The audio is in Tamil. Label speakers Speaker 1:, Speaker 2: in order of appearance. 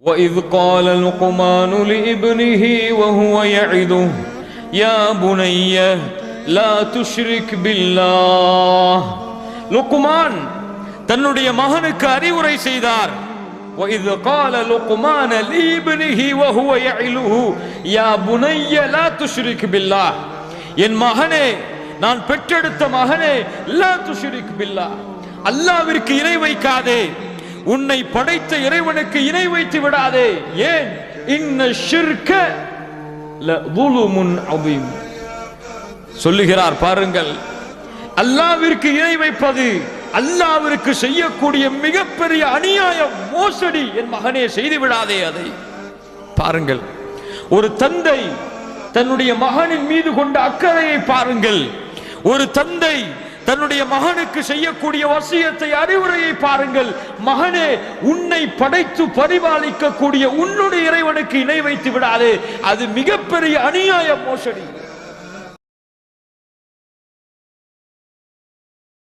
Speaker 1: وإذ قال لقمان لابنه وهو يعظه يا بني لا تشرك بالله லுக்குமான் தன்னுடைய மகனுக்கு அறிவுரை செய்தார் وإذ قال لقمان لابنه وهو يعظه يا بني لا تشرك بالله என் மகனே நான் பெற்றெடுத்த மகனே லா துஷ்ரிக் பில்லா அல்லாவிற்கு இணை வைக்காதே உன்னை படைத்த இறைவனுக்கு இணை வைத்து விடாதே. ஏன்? இன்ன ஷிர்க சொல்லுகிறார் பாருங்கள். அல்லாவிற்கு இணை வைப்பது அல்லாவிற்கு செய்யக்கூடிய மிகப்பெரிய அநியாயம் மோசடி என் மகனே செய்து விடாதே அதை. பாருங்கள். ஒரு தந்தை தன்னுடைய மகனின் மீது கொண்ட அக்கறையை பாருங்கள். ஒரு தந்தை தன்னுடைய மகனுக்கு செய்யக்கூடிய வசியத்தை அறிவுரையை பாருங்கள். மகனே உன்னை படைத்து பரிபாலிக்கக்கூடிய உன்னுடைய இறைவனுக்கு இணை வைத்து விடாதே. அது மிகப்பெரிய அநியாய மோசடி.